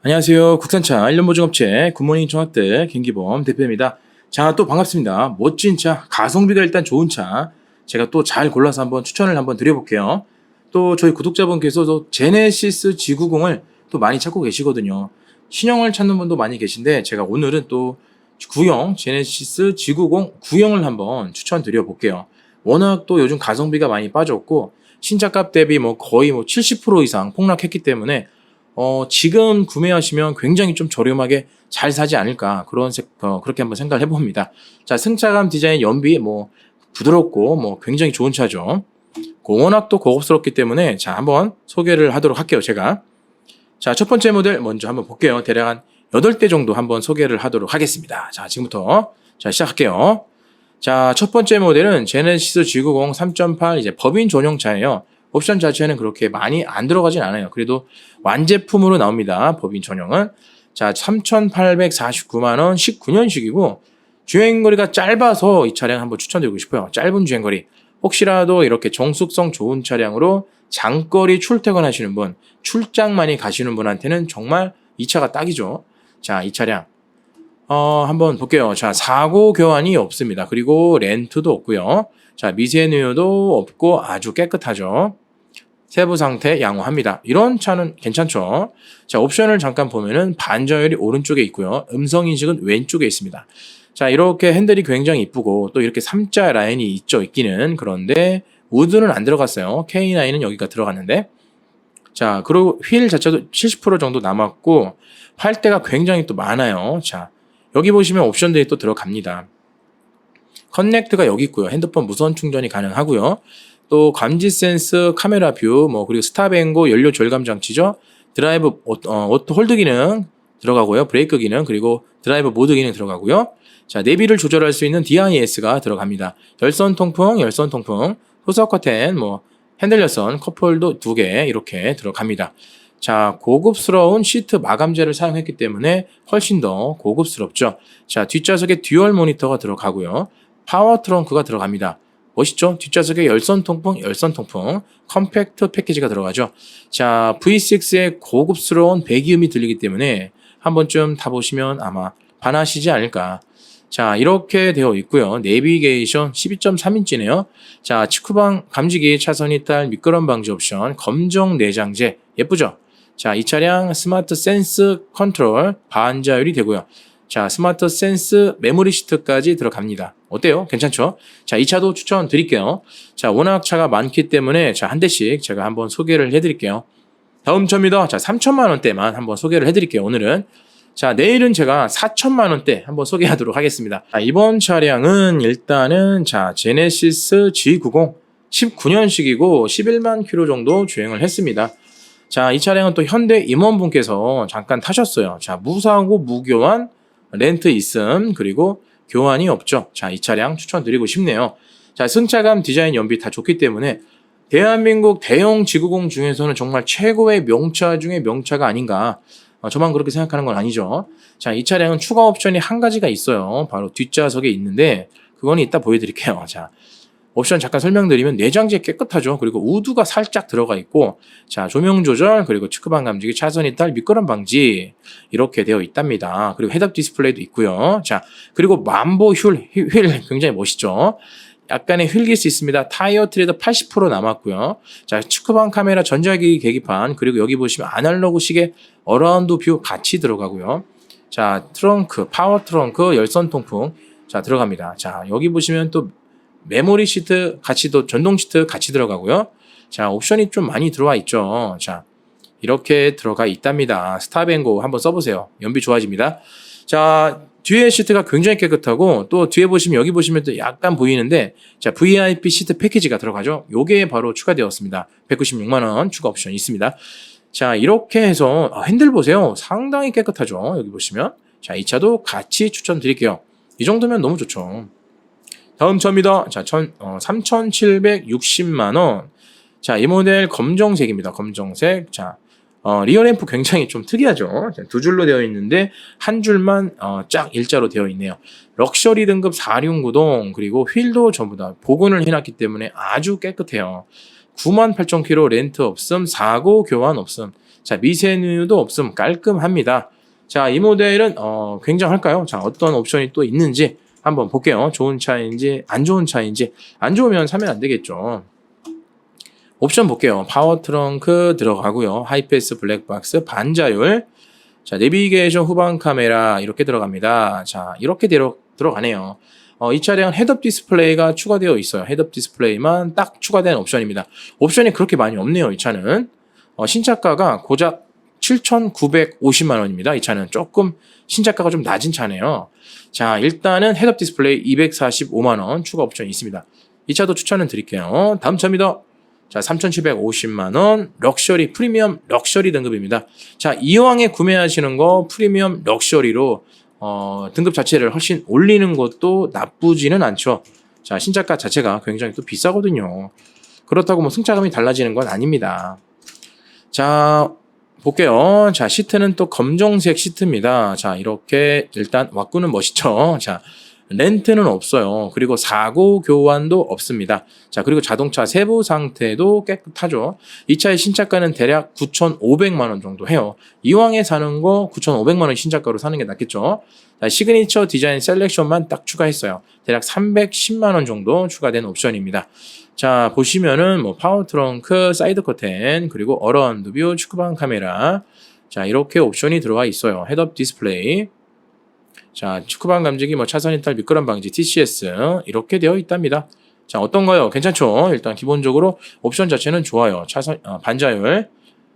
안녕하세요. 국산차 1년 보증업체 굿모닝 청학대 김기범 대표입니다. 자, 또 반갑습니다. 멋진 차, 가성비가 일단 좋은 차. 제가 또 잘 골라서 한번 추천을 한번 드려볼게요. 또 저희 구독자분께서도 제네시스 G90을 또 많이 찾고 계시거든요. 신형을 찾는 분도 많이 계신데 제가 오늘은 또 구형 제네시스 G90 구형을 한번 추천드려 볼게요. 워낙 또 요즘 가성비가 많이 빠졌고 신차값 대비 뭐 거의 뭐 70% 이상 폭락했기 때문에 어, 지금 구매하시면 굉장히 좀 저렴하게 잘 사지 않을까 그런 색, 어, 그렇게 한번 생각을 해봅니다. 자 승차감 디자인 연비 뭐 부드럽고 뭐 굉장히 좋은 차죠. 워낙 또 고급스럽기 때문에 자 한번 소개를 하도록 할게요 제가. 자 첫 번째 모델 먼저 한번 볼게요. 대략 한 8대 정도 한번 소개를 하도록 하겠습니다. 자 지금부터 자 시작할게요. 자 첫 번째 모델은 제네시스 G90 3.8 이제 법인 전용차예요. 옵션 자체는 그렇게 많이 안 들어가진 않아요. 그래도 완제품으로 나옵니다. 법인 전용은. 자, 3,849만원 19년식이고, 주행거리가 짧아서 이 차량 한번 추천드리고 싶어요. 짧은 주행거리. 혹시라도 이렇게 정숙성 좋은 차량으로 장거리 출퇴근하시는 분, 출장 많이 가시는 분한테는 정말 이 차가 딱이죠. 자, 이 차량. 어, 한번 볼게요. 자, 사고 교환이 없습니다. 그리고 렌트도 없고요. 자, 미세누유도 없고 아주 깨끗하죠. 세부 상태 양호합니다. 이런 차는 괜찮죠. 자, 옵션을 잠깐 보면은 반전율이 오른쪽에 있고요. 음성 인식은 왼쪽에 있습니다. 자, 이렇게 핸들이 굉장히 이쁘고 또 이렇게 3자 라인이 있죠. 있기는 그런데 우드는 안 들어갔어요. K9은 여기가 들어갔는데. 자, 그리고 휠 자체도 70% 정도 남았고 팔대가 굉장히 또 많아요. 자, 여기 보시면 옵션들이 또 들어갑니다. 커넥트가 여기 있고요. 핸드폰 무선 충전이 가능하고요. 또 감지 센스, 카메라 뷰, 뭐 그리고 스탑앤고 연료 절감 장치죠. 드라이브 오, 어, 오토 홀드 기능 들어가고요. 브레이크 기능 그리고 드라이브 모드 기능 들어가고요. 자 내비를 조절할 수 있는 DIS가 들어갑니다. 열선 통풍, 열선 통풍, 후석 커튼, 뭐 핸들 열선, 컵홀더 두개 이렇게 들어갑니다. 자, 고급스러운 시트 마감재를 사용했기 때문에 훨씬 더 고급스럽죠. 자, 뒷좌석에 듀얼 모니터가 들어가고요. 파워 트렁크가 들어갑니다. 멋있죠? 뒷좌석에 열선 통풍, 열선 통풍, 컴팩트 패키지가 들어가죠. 자, V6의 고급스러운 배기음이 들리기 때문에 한 번쯤 타보시면 아마 반하시지 않을까. 자, 이렇게 되어 있고요. 내비게이션 12.3인치네요. 자, 직후방 감지기 차선 이탈 미끄럼 방지 옵션, 검정 내장재 예쁘죠? 자, 이 차량 스마트 센스 컨트롤 반자율이 되고요. 자, 스마트 센스 메모리 시트까지 들어갑니다. 어때요? 괜찮죠? 자, 이 차도 추천드릴게요. 자, 워낙 차가 많기 때문에 자, 한 대씩 제가 한번 소개를 해드릴게요. 다음 차입니다. 자, 3천만 원대만 한번 소개를 해드릴게요. 오늘은. 자, 내일은 제가 4천만 원대 한번 소개하도록 하겠습니다. 자, 이번 차량은 일단은 자, 제네시스 G90 19년식이고 11만 킬로 정도 주행을 했습니다. 자, 이 차량은 또 현대 임원분께서 잠깐 타셨어요. 자, 무사고 무교환 렌트 있음 그리고 교환이 없죠. 자, 이 차량 추천드리고 싶네요. 자, 승차감 디자인 연비 다 좋기 때문에 대한민국 대형 지구공 중에서는 정말 최고의 명차 중의 명차가 아닌가. 어, 저만 그렇게 생각하는 건 아니죠. 자, 이 차량은 추가 옵션이 한 가지가 있어요. 바로 뒷좌석에 있는데 그거는 이따 보여드릴게요. 자, 옵션 잠깐 설명드리면 내장재 깨끗하죠. 그리고 우드가 살짝 들어가 있고 자 조명 조절 그리고 측크방 감지기 차선 이탈 미끄럼 방지 이렇게 되어 있답니다. 그리고 헤드업 디스플레이도 있고요. 자 그리고 만보 휠, 휠 굉장히 멋있죠. 약간의 휠기스 있습니다. 타이어 트레드 80% 남았고요. 자, 측크방 카메라 전자기 계기판 그리고 여기 보시면 아날로그 시계 어라운드 뷰 같이 들어가고요. 자, 트렁크, 파워 트렁크, 열선 통풍 자, 들어갑니다. 자, 여기 보시면 또 메모리 시트 같이 또 전동 시트 같이 들어가고요. 자, 옵션이 좀 많이 들어와 있죠. 자, 이렇게 들어가 있답니다. 스탑앤고 한번 써보세요. 연비 좋아집니다. 자, 뒤에 시트가 굉장히 깨끗하고 또 뒤에 보시면 여기 보시면 또 약간 보이는데 자, VIP 시트 패키지가 들어가죠. 요게 바로 추가되었습니다. 196만 원 추가 옵션 있습니다. 자, 이렇게 해서 아, 핸들 보세요. 상당히 깨끗하죠. 여기 보시면. 자, 이 차도 같이 추천드릴게요. 이 정도면 너무 좋죠. 다음 차입니다. 자, 천, 어, 3,760만원. 자, 이 모델 검정색입니다. 검정색. 자, 어, 리어램프 굉장히 좀 특이하죠. 자, 두 줄로 되어 있는데, 한 줄만, 어, 짝 일자로 되어 있네요. 럭셔리 등급 4륜구동, 그리고 휠도 전부 다 복원을 해놨기 때문에 아주 깨끗해요. 98,000km 렌트 없음, 사고 교환 없음. 자, 미세누유도 없음 깔끔합니다. 자, 이 모델은 어, 굉장할까요? 자, 어떤 옵션이 또 있는지 한번 볼게요. 좋은 차인지 안 좋은 차인지 안 좋으면 사면 안 되겠죠. 옵션 볼게요. 파워 트렁크 들어가고요. 하이패스 블랙박스 반자율. 자, 내비게이션 후방 카메라 이렇게 들어갑니다. 자, 이렇게 들어, 들어가네요. 어, 이 차량은 헤드업 디스플레이가 추가되어 있어요. 헤드업 디스플레이만 딱 추가된 옵션입니다. 옵션이 그렇게 많이 없네요. 이 차는. 어, 신차가가 고작 7,950만 원입니다. 이 차는 조금 신차가가 좀 낮은 차네요. 자, 일단은 헤드업 디스플레이 245만 원 추가 옵션이 있습니다. 이 차도 추천을 드릴게요. 다음 차입니다. 자, 3,750만 원 럭셔리 프리미엄 럭셔리 등급입니다. 자, 이왕에 구매하시는 거 프리미엄 럭셔리로 어, 등급 자체를 훨씬 올리는 것도 나쁘지는 않죠. 자, 신차가 자체가 굉장히 또 비싸거든요. 그렇다고 뭐 승차감이 달라지는 건 아닙니다. 자, 볼게요. 자, 시트는 또 검정색 시트입니다. 자, 이렇게 일단 왁구는 멋있죠. 자, 렌트는 없어요. 그리고 사고 교환도 없습니다. 자, 그리고 자동차 세부 상태도 깨끗하죠. 이 차의 신차가는 대략 9,500만 원 정도 해요. 이왕에 사는 거 9,500만 원 신차가로 사는 게 낫겠죠. 자, 시그니처 디자인 셀렉션만 딱 추가했어요. 대략 310만 원 정도 추가된 옵션입니다. 자, 보시면은 뭐 파워 트렁크, 사이드 커튼, 그리고 어라운드 뷰, 축구방 카메라. 자, 이렇게 옵션이 들어와 있어요. 헤드업 디스플레이. 자, 축구방 감지기, 뭐 차선 이탈, 미끄럼 방지, TCS 이렇게 되어 있답니다. 자, 어떤가요? 괜찮죠? 일단 기본적으로 옵션 자체는 좋아요. 차선 어, 반자율.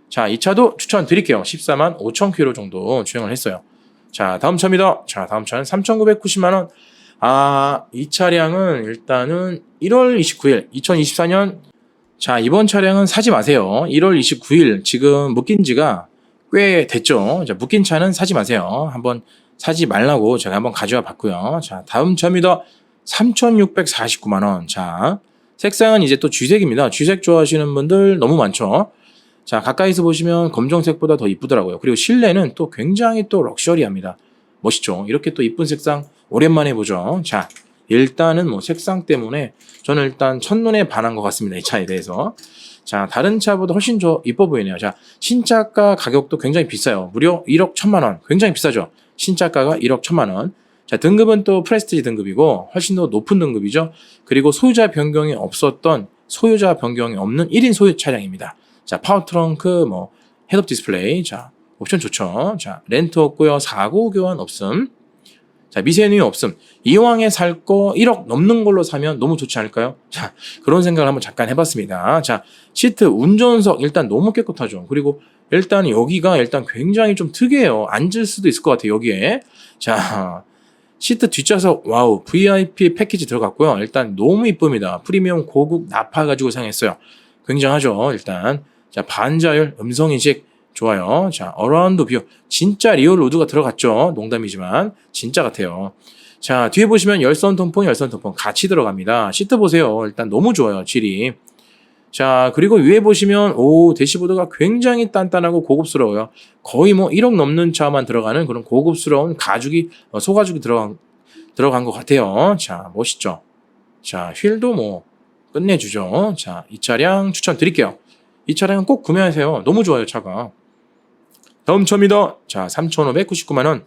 자, 이 차도 추천 드릴게요. 14만 5천 킬로 정도 주행을 했어요. 자, 다음 차입니다. 자, 다음 차는 3,990만 원. 아, 이 차량은 일단은 1월 29일, 2024년. 자, 이번 차량은 사지 마세요. 1월 29일, 지금 묶인 지가 꽤 됐죠. 자, 묶인 차는 사지 마세요. 한번 사지 말라고 제가 한번 가져와 봤고요. 자, 다음 차입니다. 3,649만 원. 자, 색상은 이제 또 쥐색입니다. 쥐색 좋아하시는 분들 너무 많죠. 자, 가까이서 보시면 검정색보다 더 이쁘더라고요. 그리고 실내는 또 굉장히 또 럭셔리합니다. 멋있죠. 이렇게 또 이쁜 색상 오랜만에 보죠. 자, 일단은 뭐 색상 때문에 저는 일단 첫눈에 반한 것 같습니다. 이 차에 대해서. 자, 다른 차보다 훨씬 더 이뻐 보이네요. 자, 신차가 가격도 굉장히 비싸요. 무려 1억 1천만 원. 굉장히 비싸죠. 신차가가 1억 1천만 원. 자, 등급은 또 프레스티지 등급이고 훨씬 더 높은 등급이죠. 그리고 소유자 변경이 없었던 소유자 변경이 없는 1인 소유 차량입니다. 자, 파워 트렁크, 뭐 헤드업 디스플레이, 자, 옵션 좋죠. 자, 렌트 없고요. 사고 교환 없음. 자, 미세누유 없음. 이왕에 살 거 1억 넘는 걸로 사면 너무 좋지 않을까요? 자, 그런 생각을 한번 잠깐 해봤습니다. 자, 시트 운전석 일단 너무 깨끗하죠. 그리고 일단 여기가 일단 굉장히 좀 특이해요. 앉을 수도 있을 것 같아요. 여기에. 자, 시트 뒷좌석 와우 VIP 패키지 들어갔고요. 일단 너무 이쁩니다. 프리미엄 고급 나파 가지고 사용했어요. 굉장하죠. 일단 자 반자율 음성 인식 좋아요. 자 어라운드 뷰 진짜 리얼 로드가 들어갔죠. 농담이지만 진짜 같아요. 자 뒤에 보시면 열선 통풍 열선 통풍 같이 들어갑니다. 시트 보세요. 일단 너무 좋아요. 질이. 자, 그리고 위에 보시면, 오, 대시보드가 굉장히 단단하고 고급스러워요. 거의 뭐 1억 넘는 차만 들어가는 그런 고급스러운 가죽이, 어, 소가죽이 들어간, 들어간 것 같아요. 자, 멋있죠? 자, 휠도 뭐, 끝내주죠. 자, 이 차량 추천 드릴게요. 이 차량은 꼭 구매하세요. 너무 좋아요, 차가. 다음 차입니다. 자, 3,599만 원.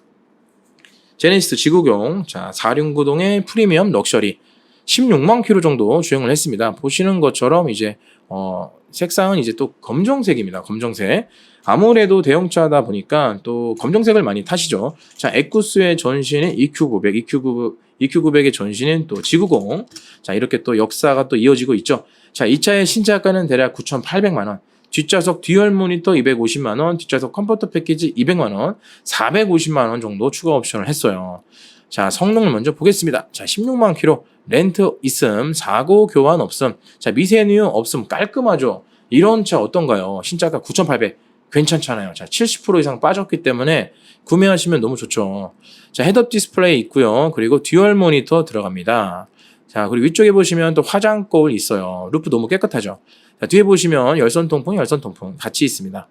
제네시스 지구경. 자, 4륜구동의 프리미엄 럭셔리. 16만 킬로 정도 주행을 했습니다. 보시는 것처럼 이제 어, 색상은 이제 또 검정색입니다. 검정색. 아무래도 대형차다 보니까 또 검정색을 많이 타시죠. 자, 에쿠스의 전신인 EQ900, EQ900, EQ900의 전신인 또 지구공. 자, 이렇게 또 역사가 또 이어지고 있죠. 자, 이 차의 신차가는 대략 9,800만 원. 뒷좌석 듀얼 모니터 250만 원, 뒷좌석 컴포터 패키지 200만 원, 450만 원 정도 추가 옵션을 했어요. 자, 성능을 먼저 보겠습니다. 자, 16만 킬로 렌트 있음, 사고 교환 없음, 자, 미세누유 없음, 깔끔하죠. 이런 차 어떤가요? 신차가 9,800. 괜찮잖아요. 자, 70% 이상 빠졌기 때문에 구매하시면 너무 좋죠. 자, 헤드업 디스플레이 있고요. 그리고 듀얼 모니터 들어갑니다. 자, 그리고 위쪽에 보시면 또 화장 거울 있어요. 루프 너무 깨끗하죠. 자, 뒤에 보시면 열선 통풍, 열선 통풍 같이 있습니다.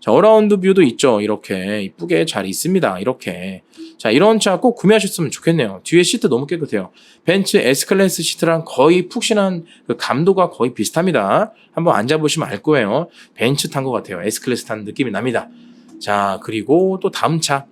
자, 어라운드 뷰도 있죠. 이렇게 이쁘게 잘 있습니다. 이렇게. 자, 이런 차 꼭 구매하셨으면 좋겠네요. 뒤에 시트 너무 깨끗해요. 벤츠 S클래스 시트랑 거의 푹신한 그 감도가 거의 비슷합니다. 한번 앉아보시면 알 거예요. 벤츠 탄 것 같아요. S클래스 탄 느낌이 납니다. 자, 그리고 또 다음 차.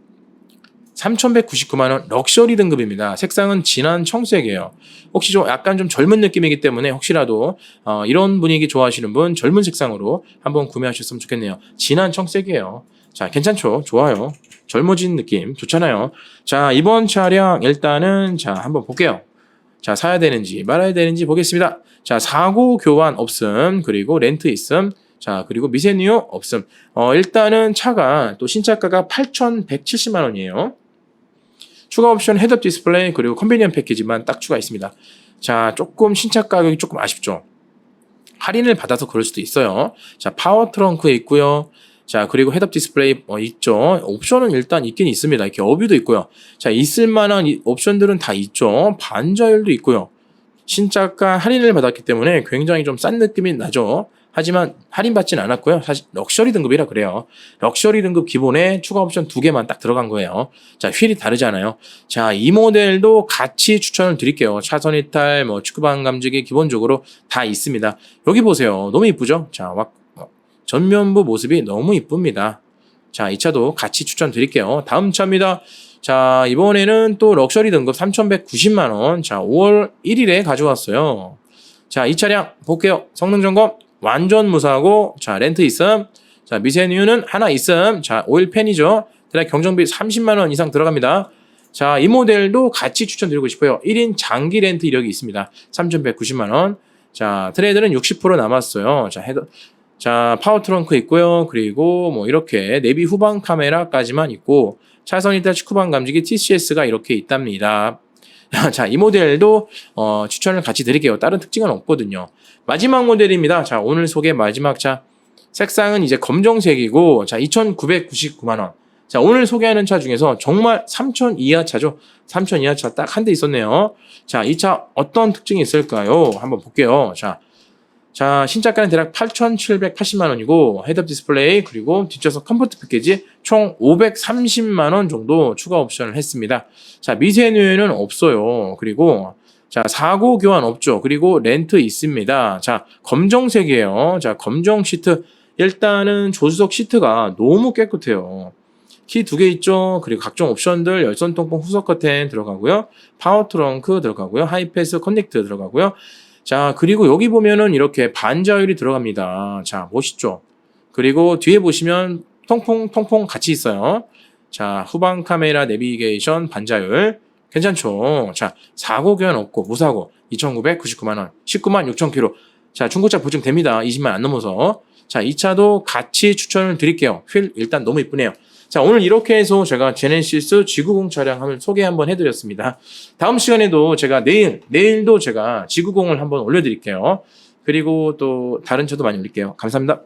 3,199만원 럭셔리 등급입니다. 색상은 진한 청색이에요. 혹시 좀 약간 좀 젊은 느낌이기 때문에 혹시라도 어, 이런 분위기 좋아하시는 분 젊은 색상으로 한번 구매하셨으면 좋겠네요. 진한 청색이에요. 자, 괜찮죠? 좋아요. 젊어진 느낌 좋잖아요. 자, 이번 차량 일단은 자, 한번 볼게요. 자, 사야 되는지 말아야 되는지 보겠습니다. 자, 사고 교환 없음, 그리고 렌트 있음, 자, 그리고 미세뉴 없음. 어, 일단은 차가 또 신차가가 8,170만 원이에요. 추가 옵션 헤드업 디스플레이 그리고 컨비니언 패키지만 딱 추가 있습니다. 자, 조금 신차 가격이 조금 아쉽죠. 할인을 받아서 그럴 수도 있어요. 자, 파워 트렁크 있고요. 자, 그리고 헤드업 디스플레이 어, 있죠. 옵션은 일단 있긴 있습니다. 이렇게 어뷰도 있고요. 자, 있을 만한 이 옵션들은 다 있죠. 반자율도 있고요. 신차가 할인을 받았기 때문에 굉장히 좀 싼 느낌이 나죠. 하지만 할인받진 않았고요. 사실 럭셔리 등급이라 그래요. 럭셔리 등급 기본에 추가 옵션 두 개만 딱 들어간 거예요. 자, 휠이 다르잖아요. 자, 이 모델도 같이 추천을 드릴게요. 차선 이탈, 뭐 축구방 감지기 기본적으로 다 있습니다. 여기 보세요. 너무 이쁘죠? 자, 막 어, 전면부 모습이 너무 이쁩니다. 자, 이 차도 같이 추천드릴게요. 다음 차입니다. 자, 이번에는 또 럭셔리 등급 3,190만원. 자, 5월 1일에 가져왔어요. 자, 이 차량 볼게요. 성능 점검 완전 무사하고, 자, 렌트 있음. 자, 미세뉴는 하나 있음. 자, 오일 팬이죠. 그다음 경정비 30만 원 이상 들어갑니다. 자, 이 모델도 같이 추천드리고 싶어요. 1인 장기 렌트 이력이 있습니다. 3,190만 원. 자, 트레이드는 60% 남았어요. 자, 헤더, 자, 파워 트렁크 있고요. 그리고 뭐 이렇게 내비 후방 카메라까지만 있고 차선 이탈 축구방 감지기 TCS가 이렇게 있답니다. 자, 이 모델도 어, 추천을 같이 드릴게요. 다른 특징은 없거든요. 마지막 모델입니다. 자, 오늘 소개 마지막 차. 색상은 이제 검정색이고 자, 2,999만 원. 자, 오늘 소개하는 차 중에서 정말 3,000 이하 차죠. 3,000 이하 차 딱 한 대 있었네요. 자, 이 차 어떤 특징이 있을까요? 한번 볼게요. 자, 자, 신차가는 대략 8,780만 원이고 헤드업 디스플레이 그리고 뒷좌석 컴포트 패키지 총 530만 원 정도 추가 옵션을 했습니다. 자, 미세 누에는 없어요. 그리고 자, 사고 교환 없죠. 그리고 렌트 있습니다. 자, 검정색이에요. 자, 검정 시트 일단은 조수석 시트가 너무 깨끗해요. 키 두 개 있죠. 그리고 각종 옵션들 열선 통풍 후석 커튼 들어가고요. 파워 트렁크 들어가고요. 하이패스 커넥트 들어가고요. 자, 그리고 여기 보면은 이렇게 반자율이 들어갑니다. 자, 멋있죠? 그리고 뒤에 보시면 통풍, 통풍 같이 있어요. 자, 후방 카메라 내비게이션 반자율. 괜찮죠? 자, 사고 교환 없고 무사고 2,999만원, 19만 6천 킬로. 자, 중고차 보증 됩니다. 20만 안 넘어서. 자, 이 차도 같이 추천을 드릴게요. 휠 일단 너무 이쁘네요. 자, 오늘 이렇게 해서 제가 제네시스 G90 차량을 소개 한번 해드렸습니다. 다음 시간에도 제가 내일, 내일도 제가 G90을 한번 올려드릴게요. 그리고 또 다른 차도 많이 올릴게요. 감사합니다.